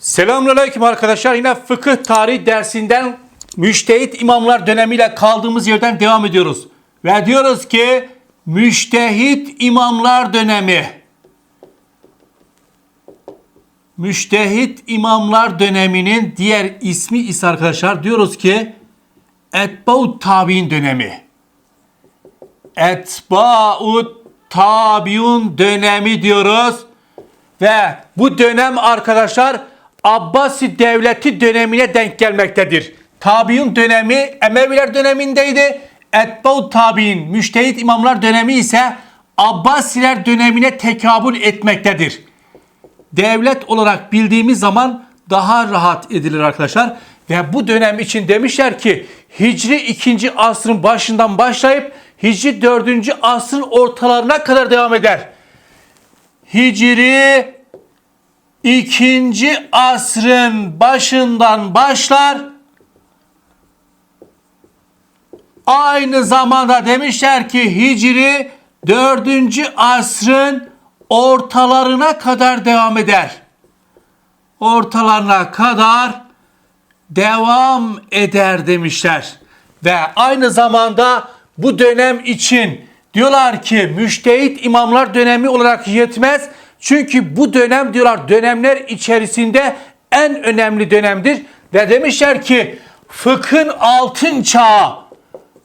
Selamünaleyküm arkadaşlar. Yine fıkıh tarih dersinden müştehit imamlar dönemiyle kaldığımız yerden devam ediyoruz. Ve diyoruz ki müştehit imamlar dönemi. Müştehit imamlar döneminin diğer ismi ise arkadaşlar diyoruz ki Etbaut Tabi'in dönemi. Etbaut Tabi'un dönemi diyoruz. Ve bu dönem arkadaşlar Abbasi devleti dönemine denk gelmektedir. Tabiun dönemi Emeviler dönemindeydi. Etbau tabi'in müştehit imamlar dönemi ise Abbasiler dönemine tekabül etmektedir. Devlet olarak bildiğimiz zaman daha rahat edilir arkadaşlar. Ve bu dönem için demişler ki Hicri 2. asrın başından başlayıp Hicri 4. asrın ortalarına kadar devam eder. Hicri ikinci asrın başından başlar. Aynı zamanda demişler ki Hicri 4. asrın ortalarına kadar devam eder. Ortalarına kadar devam eder demişler. Ve aynı zamanda bu dönem için diyorlar ki müştehit imamlar dönemi olarak yetmez. Çünkü bu dönem diyorlar dönemler içerisinde en önemli dönemdir. Ve demişler ki fıkhın altın çağı,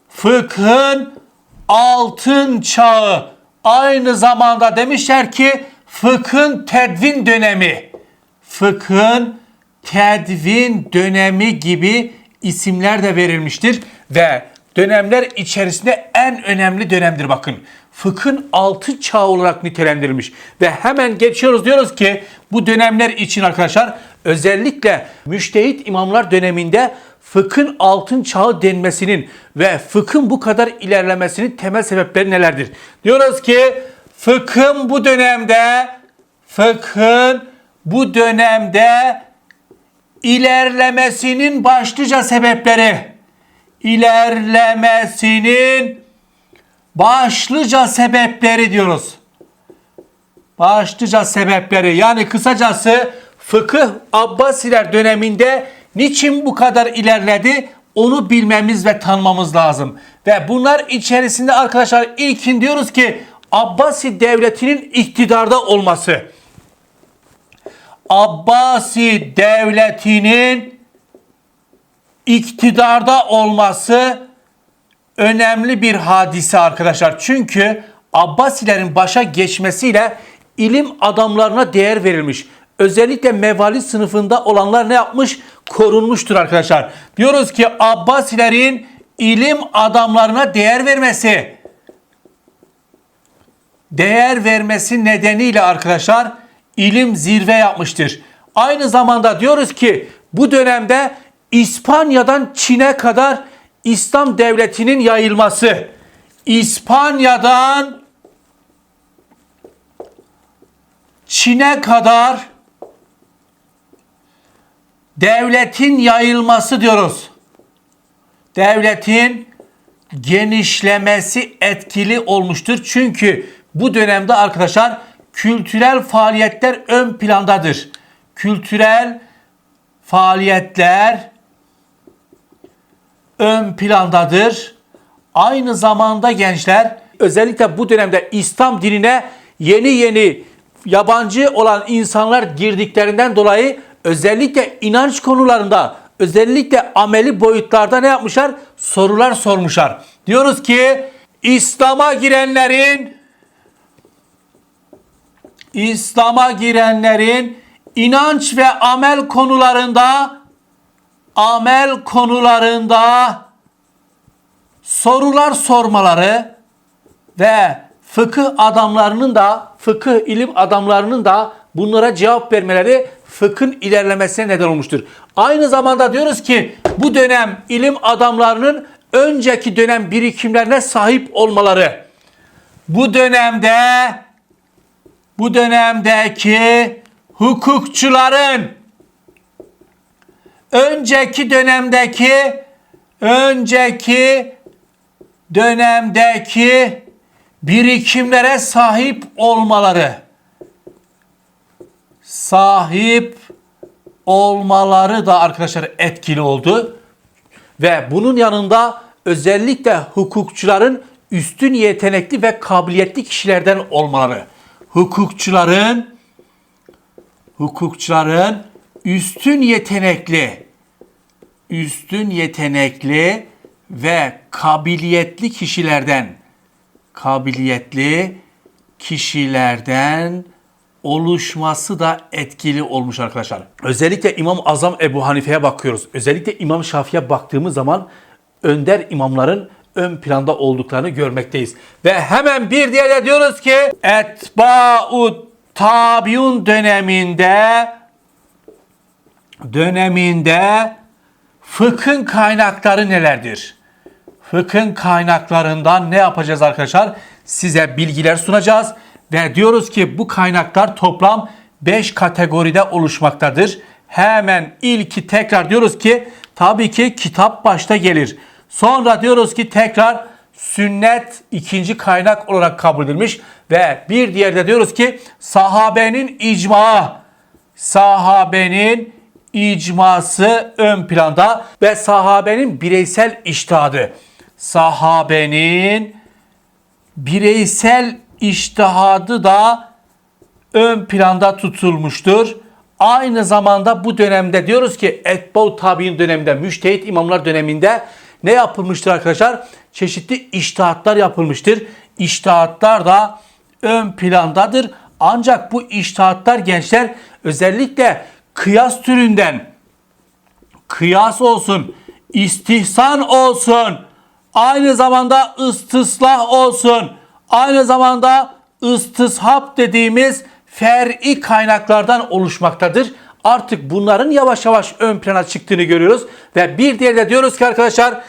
fıkhın altın çağı aynı zamanda demişler ki fıkhın tedvin dönemi, fıkhın tedvin dönemi gibi isimler de verilmiştir ve dönemler içerisinde en önemli dönemdir bakın. Fıkhın altı çağı olarak nitelendirilmiş ve hemen geçiyoruz diyoruz ki bu dönemler için arkadaşlar özellikle müştehit imamlar döneminde fıkhın altın çağı denmesinin ve fıkhın bu kadar ilerlemesinin temel sebepleri nelerdir? Diyoruz ki fıkhın bu dönemde fıkhın bu dönemde ilerlemesinin başlıca sebepleri ilerlemesinin başlıca sebepleri diyoruz. Başlıca sebepleri yani kısacası fıkıh Abbasiler döneminde niçin bu kadar ilerledi onu bilmemiz ve tanımamız lazım. Ve bunlar içerisinde arkadaşlar ilkin diyoruz ki Abbasi devletinin iktidarda olması. Abbasi devletinin iktidarda olması önemli bir hadise arkadaşlar. Çünkü Abbasilerin başa geçmesiyle ilim adamlarına değer verilmiş. Özellikle mevali sınıfında olanlar ne yapmış? Korunmuştur arkadaşlar. Diyoruz ki Abbasilerin ilim adamlarına değer vermesi değer vermesi nedeniyle arkadaşlar ilim zirve yapmıştır. Aynı zamanda diyoruz ki bu dönemde İspanya'dan Çin'e kadar İslam devletinin yayılması. İspanya'dan Çin'e kadar devletin yayılması diyoruz. Devletin genişlemesi etkili olmuştur. Çünkü bu dönemde arkadaşlar kültürel faaliyetler ön plandadır. Kültürel faaliyetler ön plandadır. Aynı zamanda gençler özellikle bu dönemde İslam dinine yeni yeni yabancı olan insanlar girdiklerinden dolayı özellikle inanç konularında özellikle ameli boyutlarda ne yapmışlar? Sorular sormuşlar. Diyoruz ki İslam'a girenlerin İslam'a girenlerin inanç ve amel konularında amel konularında sorular sormaları ve fıkıh adamlarının da fıkıh ilim adamlarının da bunlara cevap vermeleri fıkhın ilerlemesine neden olmuştur. Aynı zamanda diyoruz ki bu dönem ilim adamlarının önceki dönem birikimlerine sahip olmaları bu dönemde bu dönemdeki hukukçuların önceki dönemdeki önceki dönemdeki birikimlere sahip olmaları sahip olmaları da arkadaşlar etkili oldu. Ve bunun yanında özellikle hukukçuların üstün yetenekli ve kabiliyetli kişilerden olmaları. Hukukçuların hukukçuların üstün yetenekli üstün yetenekli ve kabiliyetli kişilerden kabiliyetli kişilerden oluşması da etkili olmuş arkadaşlar. Özellikle İmam Azam Ebu Hanife'ye bakıyoruz. Özellikle İmam Şafii'ye baktığımız zaman önder imamların ön planda olduklarını görmekteyiz. Ve hemen bir diğer de diyoruz ki Etba'u Tabiun döneminde döneminde fıkhın kaynakları nelerdir? Fıkhın kaynaklarından ne yapacağız arkadaşlar? Size bilgiler sunacağız ve diyoruz ki bu kaynaklar toplam 5 kategoride oluşmaktadır. Hemen ilki tekrar diyoruz ki tabii ki kitap başta gelir. Sonra diyoruz ki tekrar sünnet ikinci kaynak olarak kabul edilmiş ve bir diğerde de diyoruz ki sahabenin icmaı sahabenin icması ön planda ve sahabenin bireysel iştihadı. Sahabenin bireysel iştihadı da ön planda tutulmuştur. Aynı zamanda bu dönemde diyoruz ki Etbau Tabi'in döneminde, Müştehit imamlar döneminde ne yapılmıştır arkadaşlar? Çeşitli iştihatlar yapılmıştır. İştihatlar da ön plandadır. Ancak bu iştihatlar gençler özellikle kıyas türünden kıyas olsun, istihsan olsun, aynı zamanda ıstislah olsun, aynı zamanda ıstishap dediğimiz fer'i kaynaklardan oluşmaktadır. Artık bunların yavaş yavaş ön plana çıktığını görüyoruz. Ve bir diğeri de diyoruz ki arkadaşlar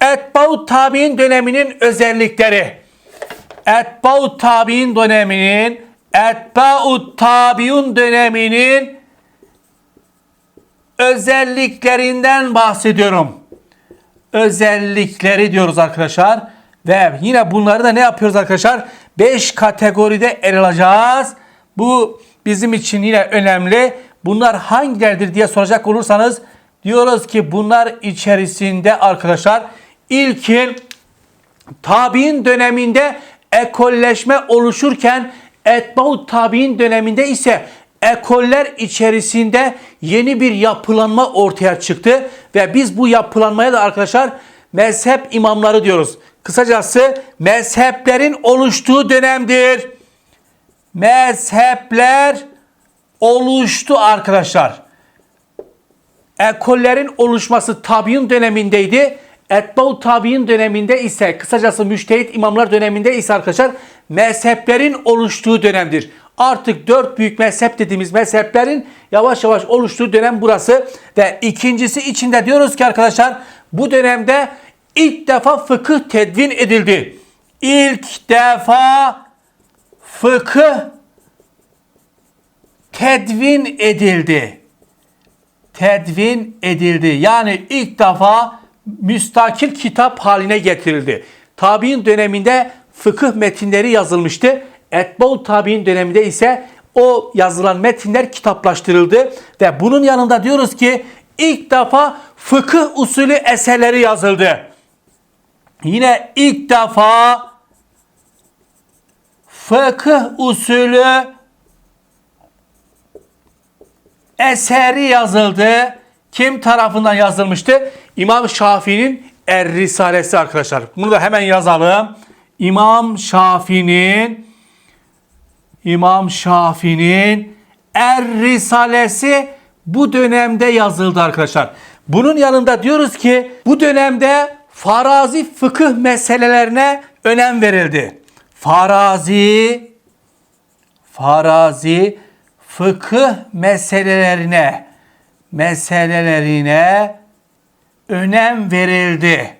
Etba'u tabi'in döneminin özellikleri. Etba'u tabi'in döneminin Etba'u tabi'un döneminin özelliklerinden bahsediyorum. Özellikleri diyoruz arkadaşlar. Ve yine bunları da ne yapıyoruz arkadaşlar? 5 kategoride ele alacağız. Bu bizim için yine önemli. Bunlar hangileridir diye soracak olursanız diyoruz ki bunlar içerisinde arkadaşlar ilkin tabi'in döneminde ekolleşme oluşurken etbau tabi'in döneminde ise ekoller içerisinde yeni bir yapılanma ortaya çıktı ve biz bu yapılanmaya da arkadaşlar mezhep imamları diyoruz. Kısacası mezheplerin oluştuğu dönemdir. Mezhepler oluştu arkadaşlar. Ekollerin oluşması tabi'in dönemindeydi. Etbau tabi'in döneminde ise kısacası müştehit imamlar döneminde ise arkadaşlar mezheplerin oluştuğu dönemdir. Artık dört büyük mezhep dediğimiz mezheplerin yavaş yavaş oluştuğu dönem burası. Ve ikincisi içinde diyoruz ki arkadaşlar bu dönemde ilk defa fıkıh tedvin edildi. İlk defa fıkıh tedvin edildi. Tedvin edildi. Yani ilk defa müstakil kitap haline getirildi. Tabi'in döneminde fıkıh metinleri yazılmıştı. Etbol Tabi'in döneminde ise o yazılan metinler kitaplaştırıldı ve bunun yanında diyoruz ki ilk defa fıkıh usulü eserleri yazıldı. Yine ilk defa fıkıh usulü eseri yazıldı. Kim tarafından yazılmıştı? İmam Şafii'nin Er Risalesi arkadaşlar. Bunu da hemen yazalım. İmam Şafii'nin İmam Şafii'nin Er Risalesi bu dönemde yazıldı arkadaşlar. Bunun yanında diyoruz ki bu dönemde farazi fıkıh meselelerine önem verildi. Farazi farazi fıkıh meselelerine meselelerine önem verildi.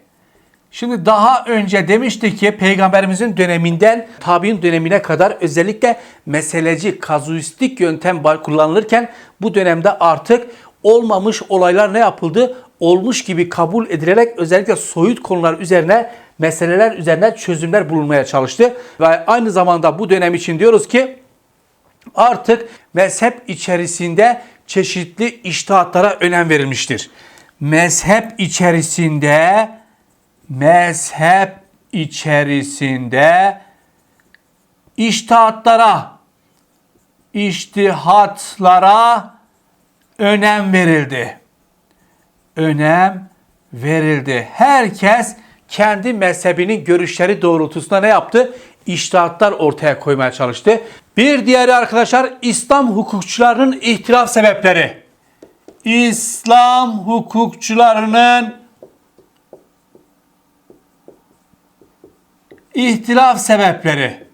Şimdi daha önce demiştik ki peygamberimizin döneminden tabi'in dönemine kadar özellikle meseleci, kazuistik yöntem kullanılırken bu dönemde artık olmamış olaylar ne yapıldı? Olmuş gibi kabul edilerek özellikle soyut konular üzerine meseleler üzerine çözümler bulunmaya çalıştı. Ve aynı zamanda bu dönem için diyoruz ki artık mezhep içerisinde çeşitli iştahatlara önem verilmiştir. Mezhep içerisinde mezhep içerisinde iştahatlara, iştihatlara önem verildi. Önem verildi. Herkes kendi mezhebinin görüşleri doğrultusunda ne yaptı? İştahatlar ortaya koymaya çalıştı. Bir diğeri arkadaşlar İslam hukukçularının ihtilaf sebepleri. İslam hukukçularının ihtilaf sebepleri.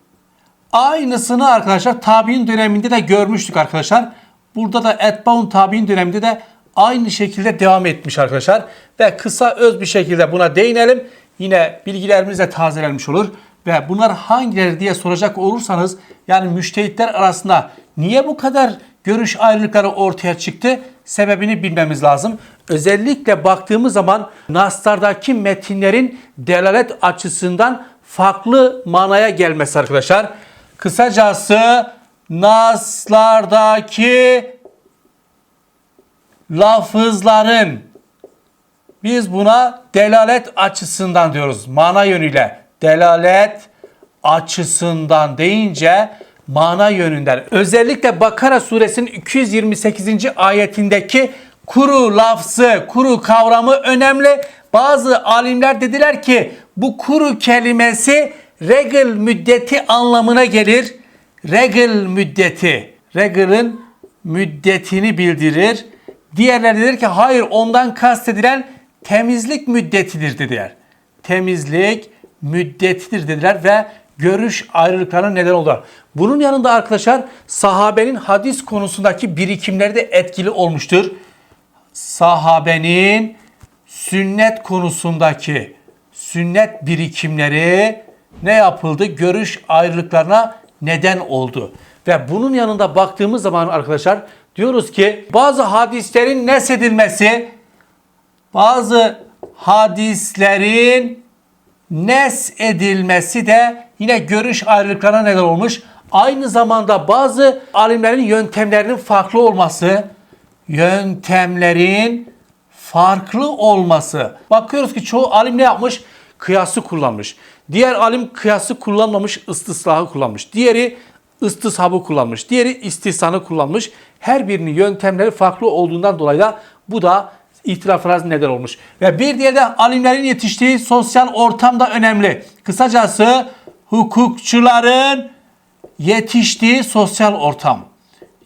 Aynısını arkadaşlar tabi'in döneminde de görmüştük arkadaşlar. Burada da Etbaun tabi'in döneminde de aynı şekilde devam etmiş arkadaşlar. Ve kısa öz bir şekilde buna değinelim. Yine bilgilerimiz de tazelenmiş olur. Ve bunlar hangileri diye soracak olursanız yani müştehitler arasında niye bu kadar görüş ayrılıkları ortaya çıktı? Sebebini bilmemiz lazım. Özellikle baktığımız zaman Naslardaki metinlerin delalet açısından farklı manaya gelmesi arkadaşlar. Kısacası Naslardaki lafızların biz buna delalet açısından diyoruz. Mana yönüyle delalet açısından deyince mana yönünden. Özellikle Bakara suresinin 228. ayetindeki kuru lafzı, kuru kavramı önemli. Bazı alimler dediler ki bu kuru kelimesi regl müddeti anlamına gelir. Regl müddeti, regl'ın müddetini bildirir. Diğerleri dediler ki hayır ondan kastedilen temizlik müddetidir dediler. Temizlik müddetidir dediler ve görüş ayrılıklarına neden oldular. Bunun yanında arkadaşlar sahabenin hadis konusundaki birikimleri de etkili olmuştur. Sahabenin sünnet konusundaki sünnet birikimleri ne yapıldı? Görüş ayrılıklarına neden oldu. Ve bunun yanında baktığımız zaman arkadaşlar diyoruz ki bazı hadislerin nesedilmesi, bazı hadislerin nes edilmesi de yine görüş ayrılıklarına neden olmuş. Aynı zamanda bazı alimlerin yöntemlerinin farklı olması, yöntemlerin farklı olması. Bakıyoruz ki çoğu alim ne yapmış? Kıyası kullanmış. Diğer alim kıyası kullanmamış, ıstislahı kullanmış. Diğeri ıstishabı kullanmış. Diğeri istihsanı kullanmış. Her birinin yöntemleri farklı olduğundan dolayı da bu da ihtilaflara neden olmuş. Ve bir diğeri de alimlerin yetiştiği sosyal ortam da önemli. Kısacası hukukçuların yetiştiği sosyal ortam.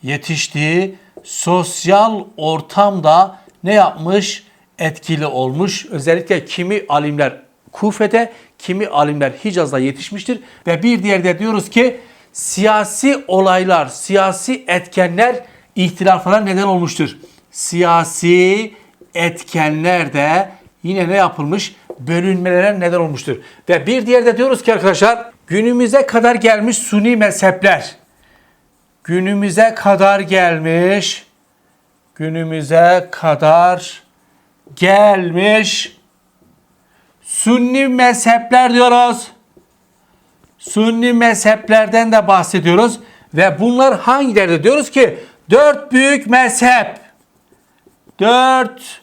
Yetiştiği sosyal ortamda ne yapmış? Etkili olmuş. Özellikle kimi alimler Kufe'de, kimi alimler Hicaz'da yetişmiştir. Ve bir diğeri de diyoruz ki siyasi olaylar, siyasi etkenler ihtilaflara neden olmuştur. Siyasi etkenler de yine ne yapılmış? Bölünmelere neden olmuştur. Ve bir diğer de diyoruz ki arkadaşlar günümüze kadar gelmiş suni mezhepler günümüze kadar gelmiş günümüze kadar gelmiş Sünni mezhepler diyoruz. Sünni mezheplerden de bahsediyoruz. Ve bunlar hangileri diyoruz ki dört büyük mezhep. Dört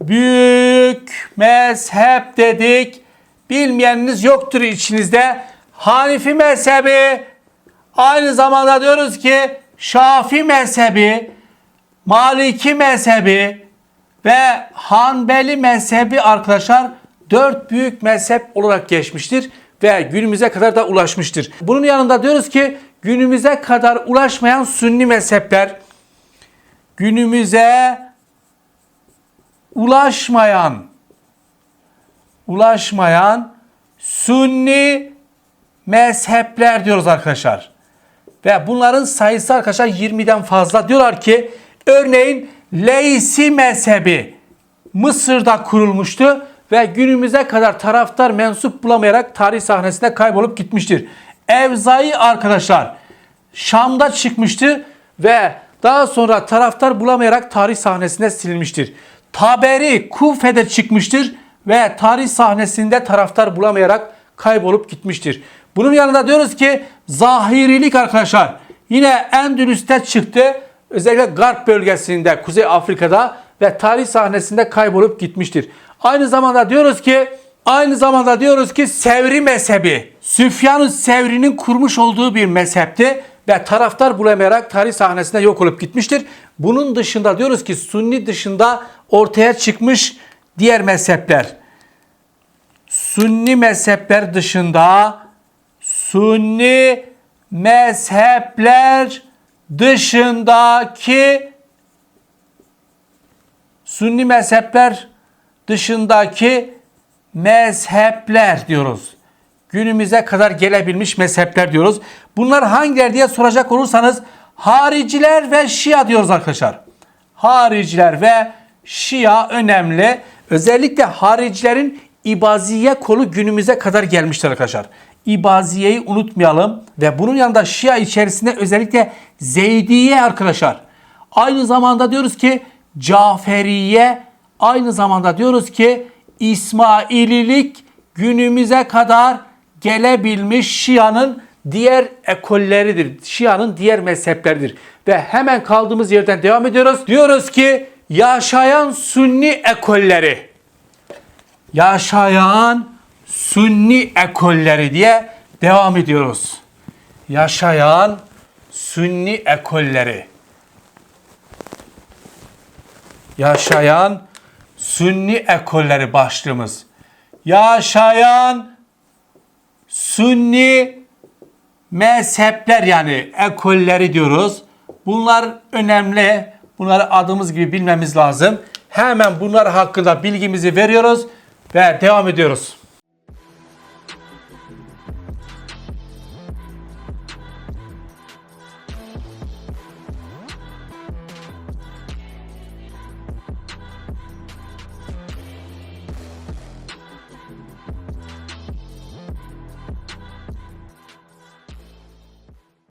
büyük mezhep dedik. Bilmeyeniniz yoktur içinizde. Hanifi mezhebi, aynı zamanda diyoruz ki Şafi mezhebi, Maliki mezhebi ve Hanbeli mezhebi arkadaşlar dört büyük mezhep olarak geçmiştir ve günümüze kadar da ulaşmıştır. Bunun yanında diyoruz ki günümüze kadar ulaşmayan sünni mezhepler, günümüze ulaşmayan ulaşmayan sünni mezhepler diyoruz arkadaşlar. Ve bunların sayısı arkadaşlar 20'den fazla. Diyorlar ki örneğin Leysi mezhebi Mısır'da kurulmuştu ve günümüze kadar taraftar mensup bulamayarak tarih sahnesinde kaybolup gitmiştir. Evzai arkadaşlar Şam'da çıkmıştı ve daha sonra taraftar bulamayarak tarih sahnesinde silinmiştir. Taberi Kufe'de çıkmıştır ve tarih sahnesinde taraftar bulamayarak kaybolup gitmiştir. Bunun yanında diyoruz ki zahirilik arkadaşlar yine Endülüs'te çıktı özellikle Garp bölgesinde, Kuzey Afrika'da ve tarih sahnesinde kaybolup gitmiştir. Aynı zamanda diyoruz ki aynı zamanda diyoruz ki Sevri mezhebi Süfyan-ı Sevri'nin kurmuş olduğu bir mezhepti ve taraftar bulamayarak tarih sahnesinde yok olup gitmiştir. Bunun dışında diyoruz ki Sunni dışında ortaya çıkmış diğer mezhepler. Sunni mezhepler dışında Sunni mezhepler dışındaki Sunni mezhepler dışındaki mezhepler diyoruz. Günümüze kadar gelebilmiş mezhepler diyoruz. Bunlar hangiler diye soracak olursanız hariciler ve şia diyoruz arkadaşlar. Hariciler ve şia önemli. Özellikle haricilerin İbaziye kolu günümüze kadar gelmiştir arkadaşlar. İbaziye'yi unutmayalım ve bunun yanında Şia içerisinde özellikle Zeydiye arkadaşlar. Aynı zamanda diyoruz ki Caferiye, aynı zamanda diyoruz ki İsmaililik günümüze kadar gelebilmiş Şia'nın diğer ekolleridir. Şia'nın diğer mezhepleridir. Ve hemen kaldığımız yerden devam ediyoruz. Diyoruz ki yaşayan Sünni ekolleri yaşayan Sünni ekolleri diye devam ediyoruz. Yaşayan Sünni ekolleri. Yaşayan Sünni ekolleri başlığımız. Yaşayan Sünni mezhepler yani ekolleri diyoruz. Bunlar önemli. Bunları adımız gibi bilmemiz lazım. Hemen bunlar hakkında bilgimizi veriyoruz ve devam ediyoruz.